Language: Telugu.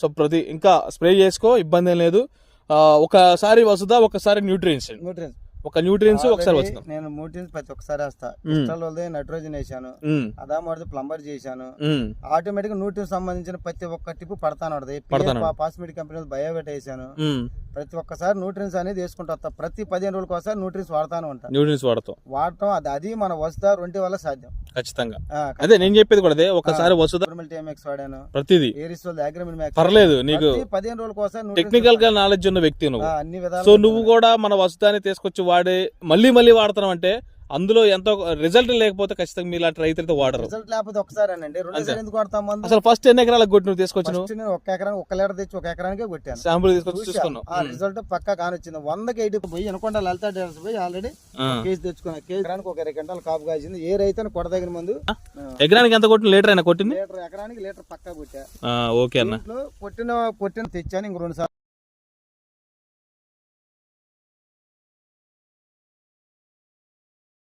సో ప్రతి ఇంకా స్ప్రే చేసుకో ఇబ్బంది ఏం లేదు. ఒకసారి వసుదా ఒకసారి న్యూట్రియన్స్. న్యూట్రియన్స్. ఒక న్యూట్రియన్స్ ఒకసారి వస్తుందాం నేను న్యూట్రియన్స్ ప్రతి ఒక్కసారి వేస్తా. క్రిస్టల్ వాళ్ళది నైట్రోజన్ వేసాను అదామోడది ప్లంబర్ చేశాను. ఆటోమేటిక్ న్యూట్రియన్ సంబంధించిన ప్రతి ఒక్క టిప్ పడతాను పడతాను. పాస్మిట్ కంపెనీ బయోవేట్ వేసాను ప్రతి ఒక్కసారి న్యూట్రియన్స్ అనేది వేసుకుంటా ప్రతి పదిహేను రోజులకు ఒకసారి న్యూట్రియన్స్ వాడతాను ఉంటా. న్యూట్రియన్స్ వాడతాం. వాడటం అది అది మన వస్తా రొంటి వల్ల సాధ్యం. ఖచ్చితంగా. అదే నేను చెప్పేది కూడా అదే ఒకసారి వసుదా టీఎంఎక్స్ వాడాను. ప్రతిదీ. ఏరిస్ అగ్రిమెంట్ పర్లేదు నీకు పదిహేను రోజులకు ఒకసారి టెక్నికల్గా నాలెడ్జ్ ఉన్న వ్యక్తి నువ్వు. అన్ని విధాలు సో నువ్వు కూడా మన వస్తుదాన్ని తీసుకొచ్చి వాడి మళ్ళీ మళ్ళీ వాడుతున్నావు అంటే అందులో ఎంతో రిజల్ట్ లేకపోతే ఖచ్చితంగా మీ ఇలాంటి రైతులతో వాడరు. రిజల్ట్ లేకపోతే ఒకసారి అండి రెండు ఎందుకు వాడతాం మందు? అసలు ఫస్ట్ ఎన్ని ఎకరాలకు కొట్టి నువ్వు నేను ఒక ఎకరానికి ఒక లీటర్ తెచ్చి ఒక ఎకరానికే కొట్టాను. శాంపుల్ తీసుకొచ్చి చూసా. చూసుకున్నావు. ఆ రిజల్ట్ పక్కా కానొచ్చింది. వందకి ఎయిటీ పోయి అనుకుంటా లలిత డేల్స్ పోయి ఆల్రెడీ కేజీ తెచ్చుకున్నా. కేజీ ఎకరానికి ఒక ఇరవై గంటలు కాపు కాసింది. ఏ రైతు కొడదగిన మందు ఎకరానికి ఎంత కొట్టిన లీటర్ అయినా కొట్టింది? లీటర్ ఎకరానికి లీటర్ పక్కా కొట్టా. ఓకే అన్న. కొట్టిన కొట్టిన తెచ్చాను ఇంక రెండు సార్లు.